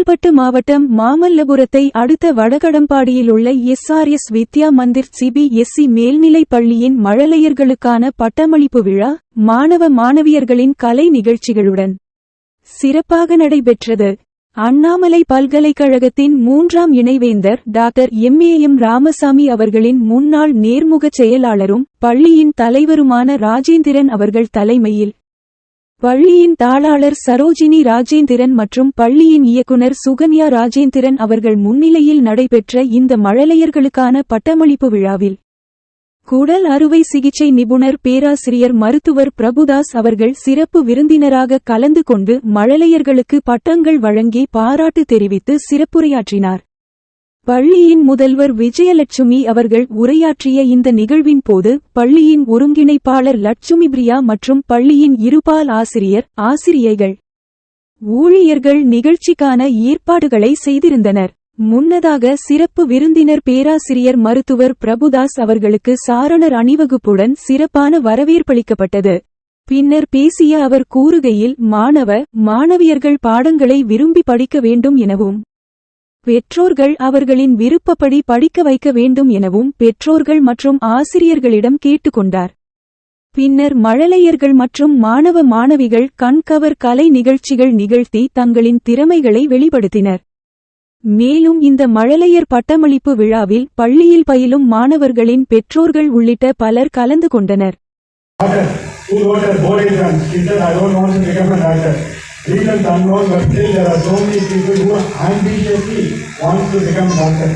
செங்கல்பட்டு மாவட்டம் மாமல்லபுரத்தை அடுத்த வடகடம்பாடியில் உள்ள எஸ்ஆர்எஸ் வித்யா மந்திர் சிபிஎஸ்இ மேல்நிலைப் பள்ளியின் மழலையர்களுக்கான பட்டமளிப்பு விழா மாணவ மாணவியர்களின் கலை நிகழ்ச்சிகளுடன் சிறப்பாக நடைபெற்றது. அண்ணாமலை பல்கலைக்கழகத்தின் மூன்றாம் இணைவேந்தர் doctor M A M Ramasamy அவர்களின் முன்னாள் நேர்முகச் செயலாளரும் பள்ளியின் தலைவருமான ராஜேந்திரன் அவர்கள் தலைமையில் பள்ளியின் தாளாளர் சரோஜினி ராஜேந்திரன் மற்றும் பள்ளியின் இயக்குனர் சுகன்யா ராஜேந்திரன் அவர்கள் முன்னிலையில் நடைபெற்ற இந்த மழலையர்களுக்கான பட்டமளிப்பு விழாவில் குடல் அறுவை சிகிச்சை நிபுணர் பேராசிரியர் மருத்துவர் பிரபுதாஸ் அவர்கள் சிறப்பு விருந்தினராக கலந்து கொண்டு மழலையர்களுக்கு பட்டங்கள் வழங்கி பாராட்டு தெரிவித்து சிறப்புரையாற்றினார். பள்ளியின் முதல்வர் விஜயலட்சுமி அவர்கள் உரையாற்றிய இந்த நிகழ்வின் போது பள்ளியின் ஒருங்கிணைப்பாளர் லட்சுமி பிரியா மற்றும் பள்ளியின் இருபால் ஆசிரியர் ஆசிரியைகள் ஊழியர்கள் நிகழ்ச்சிக்கான ஏற்பாடுகளை செய்திருந்தனர். முன்னதாக சிறப்பு விருந்தினர் பேராசிரியர் மருத்துவர் பிரபுதாஸ் அவர்களுக்கு சாரணர் அணிவகுப்புடன் சிறப்பான வரவேற்பளிக்கப்பட்டது. பின்னர் பேசிய அவர் கூறுகையில் மாணவ மாணவியர்கள் பாடங்களை விரும்பி படிக்க வேண்டும் எனவும் பெற்றோர்கள் அவர்களின் விருப்பப்படி படிக்க வைக்க வேண்டும் எனவும் பெற்றோர்கள் மற்றும் ஆசிரியர்களிடம் கேட்டுக்கொண்டார். பின்னர் மழலையர்கள் மற்றும் மாணவ மாணவிகள் கண்கவர் கலை நிகழ்ச்சிகள் நிகழ்த்தி தங்களின் திறமைகளை வெளிப்படுத்தினர். மேலும் இந்த மழலையர் பட்டமளிப்பு விழாவில் பள்ளியில் பயிலும் மாணவர்களின் பெற்றோர்கள் உள்ளிட்ட பலர் கலந்து கொண்டனர். Reasons unknown, but still there are so many people who ambitiously want to become doctor.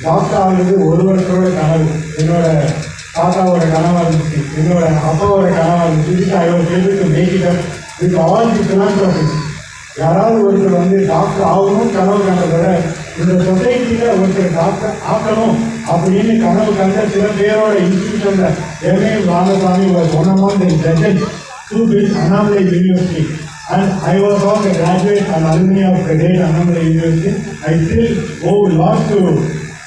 Doctor ஒருவருக்கோட கனவு என்னோட தாத்தாவோட கனவாக இருந்துச்சு என்னோட அப்பாவோட கனவாக இருந்துச்சு I was able to make it up all the philanthropists யாராவது ஒருத்தர் வந்து டாக்டர் ஆகணும் கனவு கண்டதை இந்த சொசைட்டியில் ஒருத்தர் டாக்டர் ஆக்கணும் அப்படின்னு கனவு கண்ட சில பேரோட இன்ஸ்டியூஷனில் M A Ramasamy one amount judges to fill Annamalai university And I was also a graduate and alumni of the great University. I still owe a lot to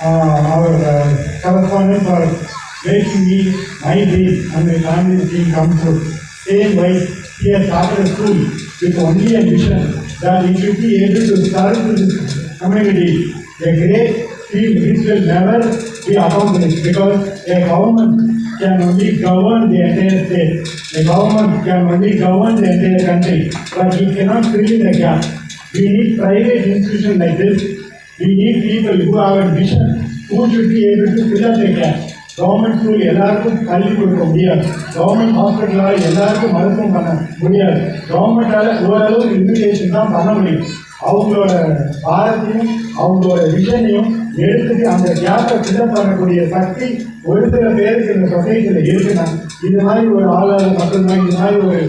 uh, our uh, correspondent for making me my dream and my family's dream come true. Same way, he has started a school with only a mission that he should be able to serve this community a great field which will never be accomplished because a government can only govern the entire state. A government can only govern the entire country, but he cannot fill in the gap. We need private institutions like this. We need people who have a vision, who should be able to fill up the gap. Government school எல்லாருக்கும் கல்வி கொடுக்க முடியாது government ஹாஸ்பிட்டலால் எல்லாருக்கும் மருத்துவம் பண்ண முடியாது கவர்மெண்டால ஓரளவு invitation தான் பண்ண முடியும் அவங்களோட பாரத்தையும் அவங்களோட விஷனையும் எடுத்துட்டு அந்த கேப்பை ஃபில்அப் பண்ணக்கூடிய சக்தி ஒரு சில பேருக்கு இந்த சொசைட்டியில் இருக்குன்னா இது மாதிரி ஒரு ஆளாளர் மட்டும்தான் இது மாதிரி ஒரு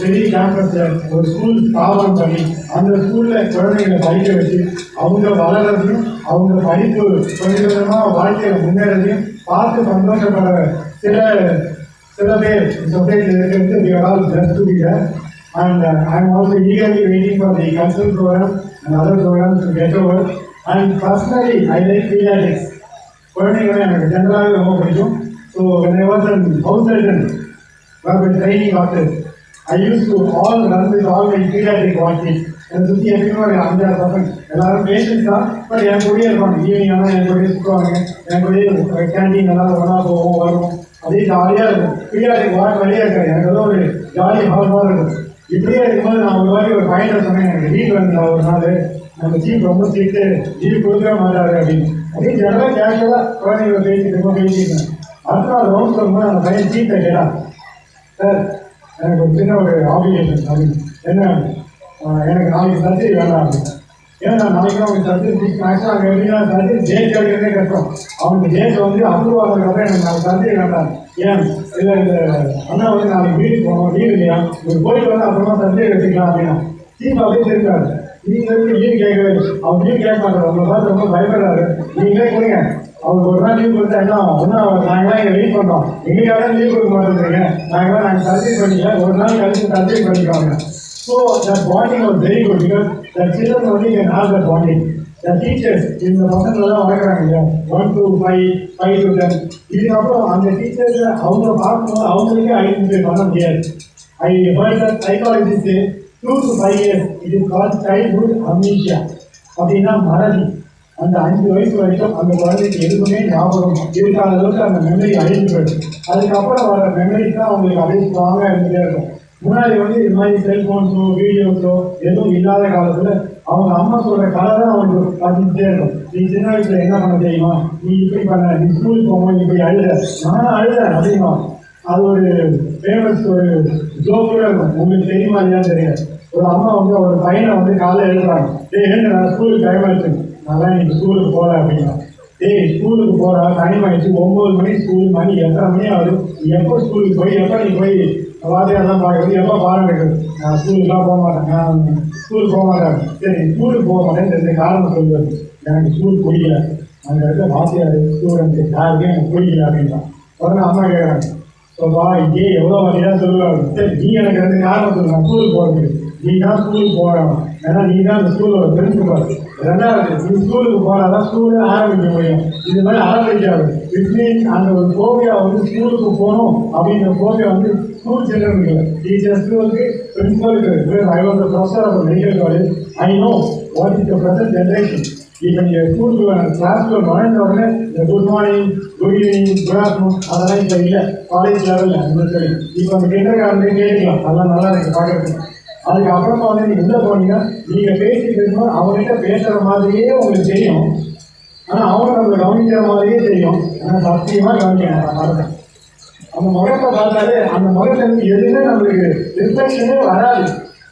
பெரிய கேம்பஸில் ஒரு ஸ்கூல் ஸ்தாபனம் பண்ணி அந்த ஸ்கூலில் குழந்தைகளை படிக்க வச்சு அவங்க வளர்றதையும் அவங்க படிப்பு கொஞ்சம் கொஞ்சமா வாழ்க்கையில முன்னேறதையும் பார்த்து சந்தோஷப்படுற சில சில பேர் சொசைட்டியில் இருக்கிறது we are all blessed to be there. And uh, I'm also eagerly waiting for the cultural program and other programs. And personally, I like pediatrics. குழந்தைங்களை எனக்கு ஜென்ரலாகவே ரொம்ப பிடிக்கும் so when I was an house surgeon, I've been training doctors. I used to all run with all my pediatric watches. என்னை சுற்றி எப்பயுமே ஒரு அஞ்சாறு பசங்க எல்லாரும் பேஷண்ட்ஸ் தான் பட் என் கூடயே இருப்பாங்க ஈவினிங் ஆனால் என் கூடயே சுற்றுவாங்க என் கூடயே கேண்டீன் எல்லாம் ஒன்றா போவோம் வருவோம் அதே ஜாலியாக இருக்கும் பீடியாட்ரிக் வார்டு வழியாக இருக்காது எனக்கு ஏதோ ஒரு ஜாலி ஹால் மாதிரி இருக்கும் இப்படியே இருக்கும்போது நான் ஒரு மாதிரி ஒரு பயணம் சொன்னேன். எனக்கு லீவ் வந்து ஒரு நாள். நம்ம ஜீப் ரொம்ப சீட்டு. லீவ் கொடுக்கவே மாட்டாரு அப்படின்னு. அதே ஜெனரலாக கேஷுவலாக குழந்தைங்களை பேசிட்டு ரொம்ப பேசிட்டேன். அடுத்த நாள் ரவுண்ட் சொல்லும்போது அந்த பையன் சீட்டை கேட்டான். சார் எனக்கு ஒரு சின்ன ஒரு ஆப்ளிகேஷன் அப்படின்னு. என்ன? எனக்கு நாளைக்கு சர்ஜரி வேண்டாம். அப்படின்னு. ஏன்னா நாளைக்கு தான் சர்ஜரி ஃபிக்ஸ் ஆக்சுவலாக அங்கே எப்படின்னா சர்ஜரி டேட் கிடைக்கிறதே கஷ்டம். அவனுக்கு டேட் வந்து அப்ரூவ் ஆகிறதுக்கப்புறம் எனக்கு நான் சர்ஜரி வேண்டாம். ஏன்? இல்லை இந்த அண்ணா வந்து நாளைக்கு வீட்டுக்கு போகணும். லீவ் இல்லையா? ஒரு போயிட்டு வந்து அப்புறமா சர்ஜரி எடுத்துக்கலாம் அப்படின்னா. தீபா அப்படியே தெரிஞ்சாரு நீங்க இருந்து லீவ் கேட்கவே அவர் லீவ் கேட்க மாட்டார். உங்களை பார்த்து ரொம்ப பயப்படுறாரு. நீங்களே கொடுங்க அவருக்கு ஒரு நாள் லீவ் கொடுத்தா என்ன ஆகும்? ஒன்றும் அவர் நாங்களாம் இங்கே வெயிட் பண்ணுறோம் எங்களுக்காக லீவ் கொடுக்க மாட்டேங்கிறீங்க நாங்களாம் நாங்கள் சர்ஜரி பண்ணிக்கலாம் ஒரு நாள் கழிச்சு சர்ஜரி பண்ணிக்குவாங்க ஸோ தட் பாண்டிங் ஒரு very good because that children வந்து இங்கே have that bonding the teachers இந்த பசங்களெல்லாம் வளர்க்குறாங்க இல்லையா? One two five five to ten இதுக்கப்புறம் அந்த டீச்சர்ஸ் அவங்க பார்க்கும்போது அவங்களுக்கே ஐடென்டிஃபை பண்ண முடியாது. I heard psychologist two to five years இது கால் சைல்ட்ஹுட் அம்னீஷியா அப்படின்னா மறதி. அந்த அஞ்சு வயசு வரைக்கும் அந்த குழந்தைக்கு எதுவுமே ஞாபகம் இருக்காத அளவுக்கு அந்த மெமரி அழிஞ்சு போயிடும் அதுக்கப்புறம் வர மெமரிஸ் தான் அவங்களுக்கு அப்படியே ஸ்ட்ராங்காக இருந்துகிட்டே இருக்கும். முன்னாடி வந்து இது மாதிரி செல்ஃபோன்ஸோ வீடியோஸோ எதுவும் இல்லாத காலத்தில் அவங்க அம்மா சொல்ற கதை தான் அவங்களுக்கு பார்த்துட்டே இருக்கும். நீ சின்ன வயசுல என்ன பண்ண தெரியுமா? நீ இப்படி பண்ண நீ ஸ்கூலுக்கு போகும்போது இப்படி அழுத. நான் அழுத அப்படிமா அது ஒரு ஃபேமஸ் ஒரு ஜோக்கோட இருக்கும். உங்களுக்கு தெரியுமா இல்லையான்னு தெரியாது. ஒரு அம்மா வந்து ஒரு பையனை வந்து காலைல எழுதுறாங்க டேய் எழுந்து நான் ஸ்கூலுக்கு டைம் ஆயிடுச்சு நான் நீ ஸ்கூலுக்கு போகல அப்படின்னா. டேய் ஸ்கூலுக்கு போறா டைம் ஆயிடுச்சு. ஒன்பது மணி ஸ்கூல் மணி எத்தனை மணி ஆகுது? எப்போ ஸ்கூலுக்கு போய் எப்போ நீ போய் வாத்தியாரெல்லாம் பார்க்கறது எப்போ பாடம் எடுக்கிறது நான் ஸ்கூலுக்குலாம் போக மாட்டேன். நான் ஸ்கூலுக்கு போக மாட்டேன். சரி ஸ்கூலுக்கு போக மாட்டேன் ரெண்டு காரணம் சொல்லுவது எனக்கு ஸ்கூல் பிடிக்கல அங்கே இருக்க வாத்தியார் ஸ்டூடெண்ட் யாருக்கும் எனக்கு பிடிக்கல அப்படின்றான் உடனே அம்மா கேட்குறாங்க சொல்வா இங்கே எவ்வளோ வழியாக சொல்லுவாங்க சரி நீ எனக்கு ரெண்டு காரணம் சொல்லு. நான் ஸ்கூலுக்கு போகிறதுக்கு நீ தான் ஸ்கூலுக்கு போகணும் ஏன்னா நீ தான் இந்த ஸ்கூலோட பிரின்சிபல் ரெண்டாவது நீ ஸ்கூலுக்கு போனால் தான் ஸ்கூலே ஆரம்பிக்க முடியும். இது மாதிரி ஆரம்பிக்காது. இட் மீன்ஸ் அந்த ஒரு கோவியா வந்து ஸ்கூலுக்கு போகணும் அப்படிங்கிற கோவியா வந்து ஸ்கூல் சில்ட்ரனுக்கு இல்லை. டீச்சர்ஸ்க்கு வந்து பிரின்சிபலுக்கு I was professor of medical college I know what is the present generation இப்போ நீங்கள் ஸ்கூலுக்கு கிளாஸ்க்குள்ள நுழைந்த உடனே இந்த good morning good evening good afternoon அதெல்லாம் இப்போ இல்லை. காலேஜ் லெவலில் அந்த சரி இப்போ அந்த கிண்டர் கார்டன்லேயே கேட்கலாம் அதெல்லாம் நல்லா இருக்குது பார்க்குறதுக்கு அதுக்கப்புறமா வந்து நீங்கள் என்ன போனீங்கன்னா நீங்கள் பேசிட்டு இருக்கும்போது அவங்ககிட்ட பேசுகிற மாதிரியே உங்களுக்கு தெரியும். ஆனால் அவங்க நம்மளை கவனிக்கிற மாதிரியே தெரியும். ஆனால் சத்தியமாக கவனிக்கணும் நான் அந்த முகத்தை பார்த்தாலே அந்த முகத்துல இருந்து எதுவுமே நம்மளுக்கு ரிஃப்ளெக்ஷனே வராது.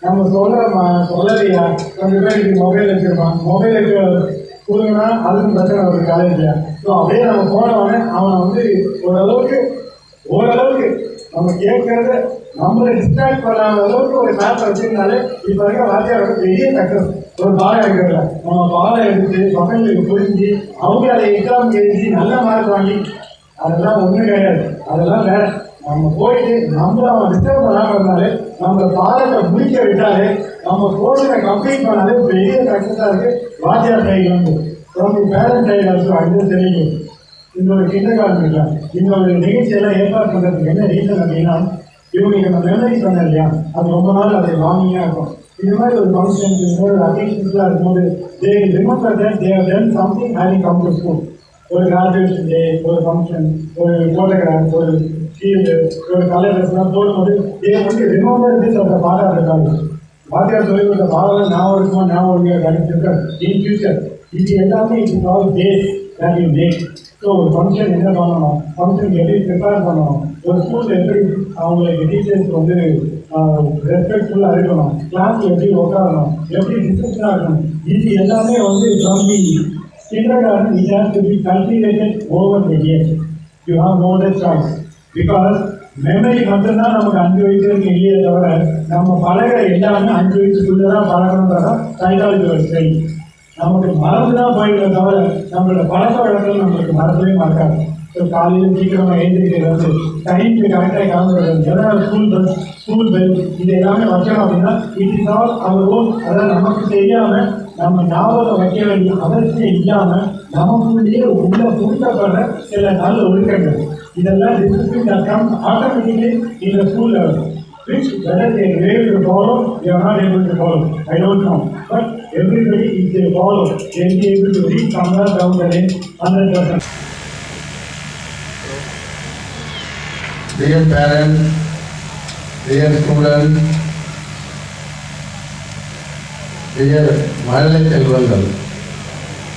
நம்ம சொல்ற சொல்லலையா? கொஞ்சம் பேர் இது மொபைல் வச்சிருப்பான். மொபைல் கொடுங்கன்னா அதுக்கும் பிரச்சனை ஒரு காலேஜ்ல ஸோ அப்படியே நம்ம போனவனே அவனை வந்து ஓரளவுக்கு ஓரளவுக்கு நம்ம கேட்கறது நம்மளை டிஸ்ட்ராக்ட் பண்ணாத அளவுக்கு ஒரு மேப் வச்சிருந்தாலே இப்போ இருக்க வாத்தியாரோட பெரிய சக்சஸ் ஒரு பாடம் எடுக்கிறதுல. நம்ம பாடம் எடுத்து பக்கங்களுக்கு புரிஞ்சு அவங்க அதை எக்ஸாம் எழுதி நல்ல மார்க் வாங்கி அதெல்லாம் ஒண்ணும் கிடையாது. அதெல்லாம் வேற. நம்ம போயிட்டு நம்மள அவன் டிஸ்டர்ப் பண்ணாம இருந்தாலே நம்ம பாடத்தை முடிக்க விட்டாலே நம்ம கோர்ஸை கம்ப்ளீட் பண்ணாலே பெரிய சக்சஸா இருக்கு. வாத்தியார் சைடு வந்து. பேரண்ட் சைடு வந்து அது தெரியும் இந்த ஒரு கிண்டர் கார்டன் இல்லை இந்த ஒரு நிகழ்ச்சியெல்லாம் ஏற்பாடு பண்றதுக்கு என்ன ரீசன் அப்படின்னா இவங்களுக்கு நம்ம மெமரி பண்ண இல்லையா? அது ரொம்ப நாள் அது வாங்கியா இருக்கும் இந்த மாதிரி ஒரு ஃபங்க்ஷன் இந்த மாதிரி ஒரு அக்கேஷன்ஸ்லாம் இருக்கும்போது they remember that they have done something having come to school ஒரு கிராஜுவேஷன் டே ஒரு ஃபங்க்ஷன் ஒரு ஃபோட்டோகிராஃப் ஒரு ஷீல்டு ஒரு கலர்ஸ்லாம் போடும்போது தே வந்து ரிமெம்பர் திஸ் அந்த பாடம் இருக்காங்க வாத்தியார் சொல்லி கொடுத்த பாடம் ஞாபகம் இருக்குமா ஞாபகம் இல்லையா கிடைச்சிருக்க இன் ஃபியூச்சர் இது எல்லாமே it's all days that you make so ஒரு ஃபங்க்ஷன் என்ன பண்ணணும்? ஃபங்க்ஷனுக்கு எப்படி ப்ரிப்பேர் பண்ணணும்? ஒரு ஸ்கூலில் எப்படி அவங்களுக்கு டீச்சர்ஸ் வந்து ரெஸ்பெக்ட்ஃபுல்லாக இருக்கணும்? கிளாஸ் எப்படி உட்காரணும் எப்படி டிசிப்ளினாக இருக்கணும்? இது எல்லாமே வந்து from the kindergarten it has to be cultivated over the years. You have no other choice. Because memory மட்டும்தான் நமக்கு அஞ்சு வயசுக்கு இல்லையே தவிர நம்ம பழகிற எல்லாமே அஞ்சு வயசுக்குள்ளே தான் பழகணுன்றதான் ஒரு ஸ்டைல் நமக்கு மறந்து தான் போயிடுற தவிர நம்மளோட பழக்க வழக்கம் நம்மளுக்கு மறக்கவே மறக்காது ஸோ காலையில் சீக்கிரமாக எழுந்திருக்கிறது டைமுக்கு கரெக்டாக கிளம்புறது எதனால் ஸ்கூல் பஸ் ஸ்கூல் பெல் இது எல்லாமே வைக்கணும் அப்படின்னா it is all our own அதாவது நமக்கு தெரியாமல் நம்ம ஞாபகம் வைக்க வேண்டிய அவசியம் இல்லாமல் நமக்குள்ளேயே உள்ள புரிந்தப்படுற சில நல்ல ஒழுக்கங்கள் இதெல்லாம் டிசிப்ளின் கம் ஆட்டோமேட்டிக்லி இந்த ஸ்கூலில் level which whether they are able to follow, they are not able to follow. I don't know. everybody, if they follow, they will be able to reach somewhere down the lane, hundred percent. dear parents, dear students, dear மழலை செல்வங்கள்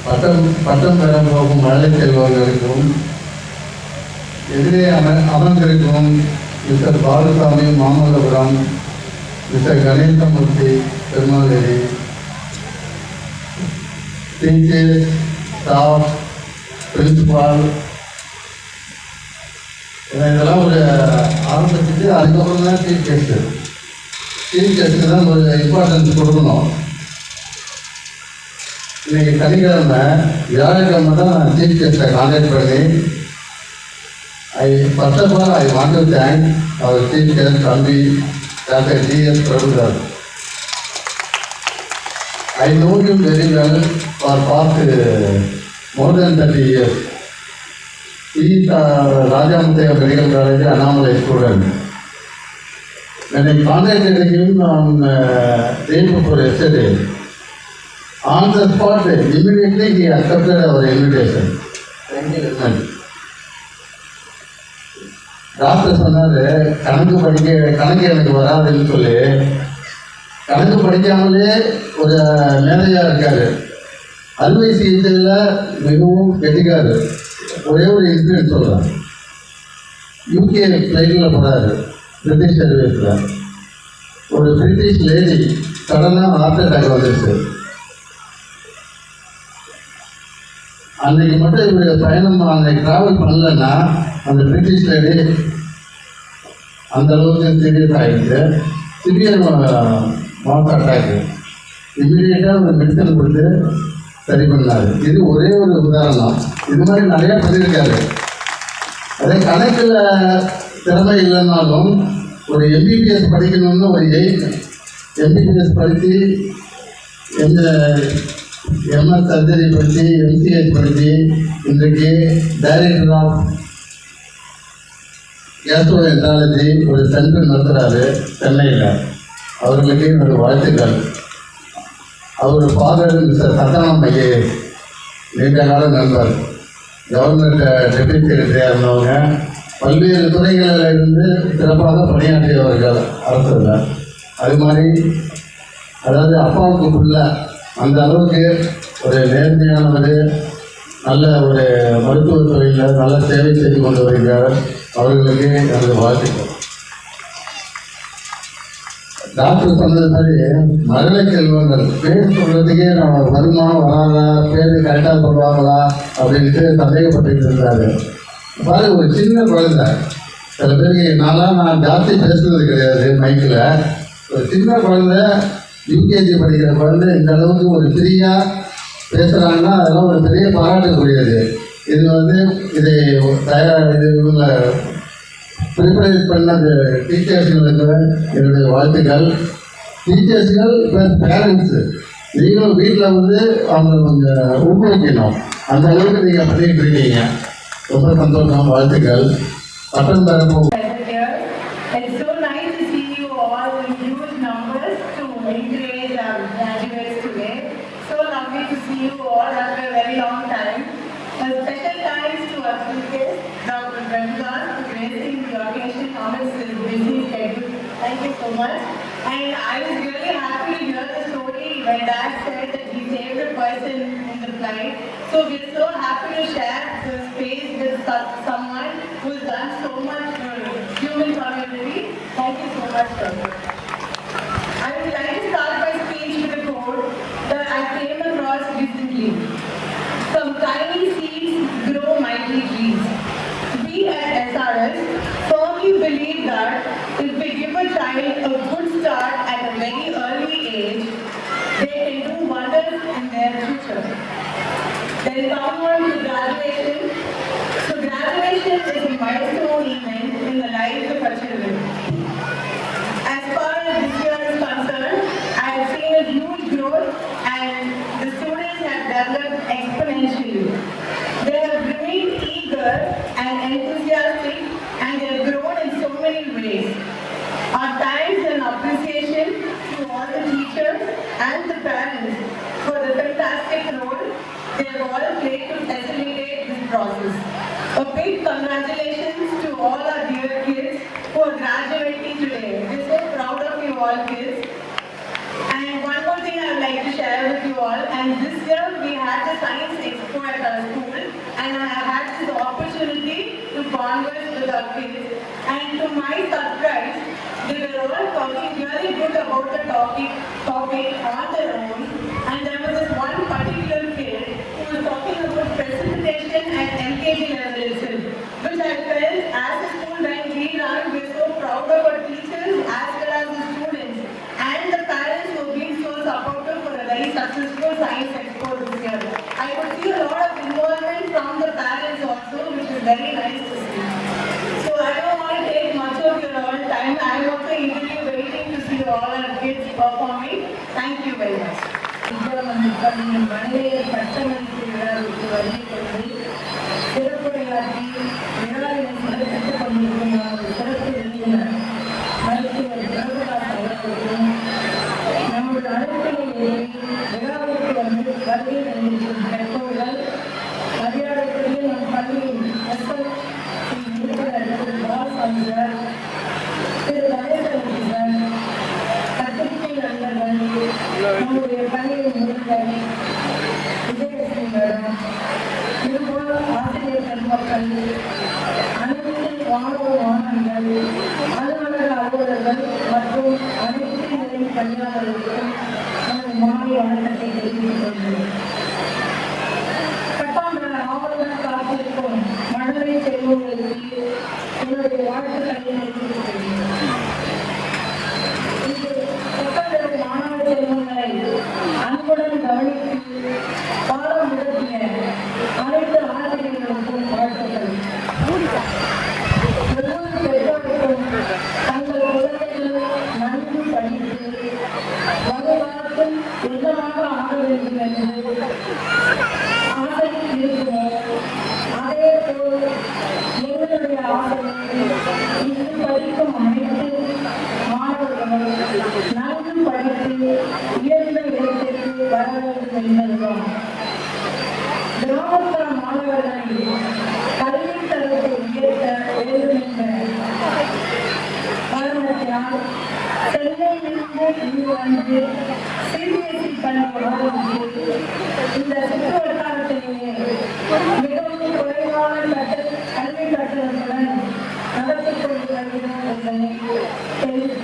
பட்டம் பட்டம் பெற போகும் மழலை செல்வங்களுக்கும் எதிரே அம அமர்ந்திருக்கும் mister Balusamy Mamallapuram mister Ganeshamoorthy திருமாலேரி teacher staff principal இதெல்லாம் ஒரு ஆரம்பிச்சுட்டு அதுக்கப்புறம் தான் சீஃப் கெஸ்ட்டு சீஃப் கெஸ்ட்டு தான் ஒரு இம்பார்ட்டன்ஸ் கொடுக்கணும். இன்னைக்கு சனிக்கிழமை வியாழக்கிழமை தான் நான் சீஃப் கெஸ்ட்டை கான்டாக்ட் பண்ணி I first of all I want to thank our chief guest தம்பி doctor DS Prabhudas I know you very well for past more than thirty years He is uh, Rajamuthaya Medical College, Annamalai student. When I contacted him on uh, day before yesterday, On the spot, immediately he accepted our invitation. Thank you very much. Doctor சொன்னாரு கணக்கு படிக்க கணக்கு எனக்கு வராதுன்னு சொல்லி கணக்கு படிக்காமலே ஒரு மேதையாக இருக்காரு. அறுவை சிகிச்சையில் மிகவும் கெட்டிக்காரு ஒரே ஒரு இன்சிடென்ட் சொல்கிறேன் யூகே ஃப்ளைட்டில் போகிறாரு பிரிட்டிஷ் ஏர்வேஸில் ஒரு பிரிட்டிஷ் லேடி சடனாக ஹார்ட் அட்டாக் வந்துருச்சு. அன்னைக்கு மட்டும் இவருடைய பயணம் அன்னைக்கு ட்ராவல் பண்ணலன்னா அந்த பிரிட்டிஷ் லேடி அந்த அளவுக்கு சீரியஸ் ஆகிடுச்சு சிவியர் மார்க் அட்டாக் இம்மிடியேட்டாக ஒரு மெடிசன் கொடுத்து சரி பண்ணார். இது ஒரே ஒரு உதாரணம் இது மாதிரி நிறைய பண்ணியிருக்காரு. அதே கணக்கில் திறமை இல்லைன்னாலும் ஒரு எம்பிபிஎஸ் படிக்கணும்னு ஒரு எயிட் எம்பிபிஎஸ் படித்து எந்த எம்எஸ் சர்ஜரி படித்து எம்சிஎஸ் படித்து இன்றைக்கு டைரக்டர் ஆஃப் கேஸ்ட்ரோ என்ட்ராலஜி ஒரு சென்டர் நடத்துகிறாரு சென்னையில். அவர்களுக்கு என்னுடைய வாழ்த்துக்கள். அவர் ஃபாதர் மிஸ்டர் சத்தனம் ஐயே நீண்ட கால நண்பர். கவர்மெண்ட் டெப்யூட்டி செக்ரட்டரியாக இருந்தவங்க. பல்வேறு துறைகளில் இருந்து சிறப்பாக பணியாற்றியவர்கள் அரசில். அது மாதிரி அதாவது அப்பாவுக்கு உள்ள அந்த அளவுக்கு ஒரு நேர்மையானவர் நல்ல ஒரு மருத்துவ துறையில் நல்ல சேவை செய்து கொண்டு வருகிறார். அவர்களுக்கு எனது வாழ்த்துக்கள். டாக்டர் சொன்னது மாதிரி மழலை செல்வங்கள். பேர் சொல்றதுக்கே நம்ம வருமா வராதா பேர் கரெக்டாக சொல்லுவாங்களா அப்படின்ட்டு சந்தேகப்பட்டு இருந்தாரு பாரு ஒரு சின்ன குழந்தை. சில பேருக்கு நான்லாம் நான் ஜாஸ்தி பேசுறது கிடையாது மைக்கில் ஒரு சின்ன குழந்தை யூகேஜி படிக்கிற குழந்தை இந்த அளவுக்கு ஒரு ஃப்ரீயாக பேசுகிறாங்கன்னா அதெல்லாம் ஒரு பெரிய பாராட்டக்கூடியது இது வந்து இதை தயார் இது இவங்க ப்ரிப்பரேட் பண்ணது டீச்சர்ஸ்களுக்கு என்னுடைய வாழ்த்துக்கள். டீச்சர்ஸ்கள் ப்ளஸ் பேரண்ட்ஸு நீங்களும் வீட்டில் வந்து அவங்களை கொஞ்சம் ஊக்குவிக்கணும். அந்த அளவுக்கு நீங்கள் பண்ணிட்டு இருக்கீங்க. ரொம்ப சந்தோஷம் வாழ்த்துக்கள். பட்டம் தரப்போம் encourage our graduates today. So lovely to see you all. Much. And I was really happy to hear the story when Dad said that he saved a person in the flight. So we're so happy to share the space with someone who's done so much for human community. Thank you so much, Doctor. I would like to start my speech with a quote that I came across recently. Some tiny seeds grow mighty trees. We at SRS firmly believe that give a good start at a very early age, they can do wonders in their future. Then come on to graduation. So graduation is a milestone event in the lives of our children. As far as this year is concerned, I have seen a huge growth and the students have developed exponentially. They have remained eager and enthusiastic and they have grown in so many ways. Our thanks and appreciation to all the teachers and the parents for the fantastic role they have all played to facilitate this process. A big congratulations to all our dear kids who are graduating today. We're so proud of you all kids. And one more thing I would like to share with you all, and this year we had the science expo at our school, and I had this opportunity to converse with our kids. And to my surprise, they were all talking really good about the topic, topic on their own. And there was this one particular kid who was talking about precipitation at LKG level itself, which I felt as a school when we run, we're so proud of our teachers as well as the students and the parents who have been so supportive for a very successful science expo this year. I could see a lot involvement from the parents also, which is very nice to see. So I don't want to take much of your all time. I'm also eagerly waiting to see all our kids performing. Thank you very much. ராணுவ வாகனங்கள் அலுவலக அலுவலர்கள் மற்றும் அனைத்து நிலை பணியாளர்களுக்கும் நமது மாலை வணக்கத்தை தெரிவித்துக் கொள்கிறேன். எந்த மாற்றம் ஆகவே ஆசை இருக்குமோ அதே போல் எங்களுடைய ஆசை படிக்கும் அனைத்து மாணவர்களும் நன்கு படித்து உயர்ந்த இடத்திற்கு வர வேண்டும் கிராமப்புற மாணவர்களை கல்வி உயர்த்த வேண்டும் என்ற காரணத்தினால் சென்னையிலிருந்து இங்கு வந்து இந்த சுற்று வட்டாரத்திலேயே மிகவும் குறைவான கல்வி கட்டணத்துடன் நடத்தி கொண்டு வருகிறோம் என்பதை தெரிவித்து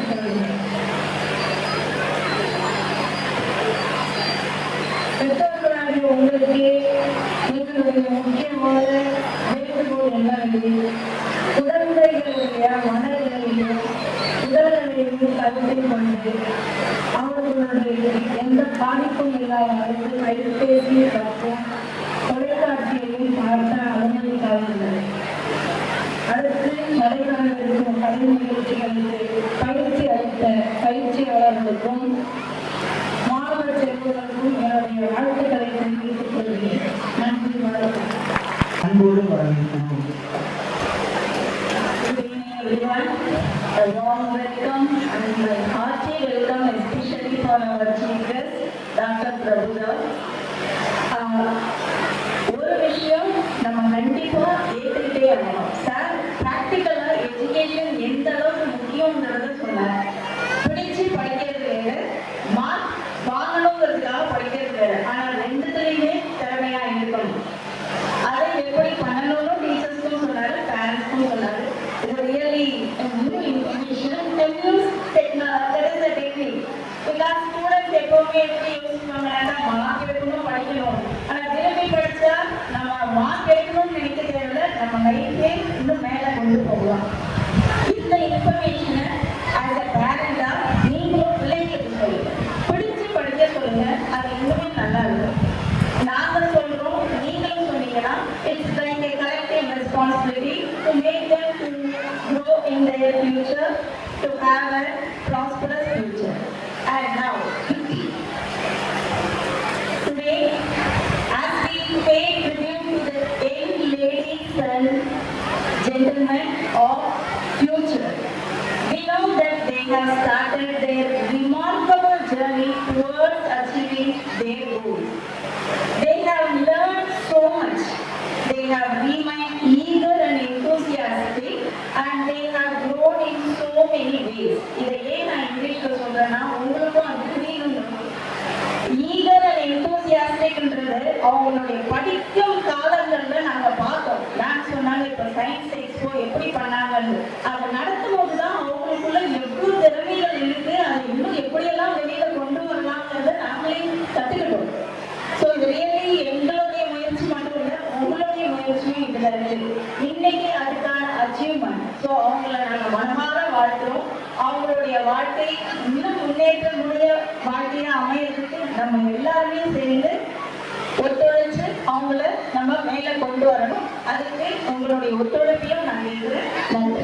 Amen. വേണ്ടി இப்போ சயின்ஸ் எக்ஸ்போ எப்படி பண்ணாங்கன்னு. அதை நடத்தும் போது தான் அவங்களுக்குள்ள எவ்வளோ திறமைகள் இருக்கு அதை இன்னும் எப்படியெல்லாம் வெளியில கொண்டு வரலாம்ன்றத நாமளே கத்துக்கிட்டோம். ஸோ இது ரியலி எங்களுடைய முயற்சி மட்டும் இல்லை உங்களுடைய முயற்சியும் இதுல இருக்கு. இன்னைக்கு அதுக்கான அச்சீவ்மெண்ட் ஸோ அவங்கள நாங்கள் மனமாற வாழ்த்துறோம். அவங்களுடைய வாழ்க்கை இன்னும் முன்னேற்றம் முன்னேற்றமுடைய வாழ்க்கையை அமையறதுக்கு நம்ம எல்லாருமே சேர்ந்து அவங்கள நம்ம மேலே கொண்டு வரணும். அதுக்கு உங்களுடைய ஒத்துழைப்பையும் நான் நன்றி.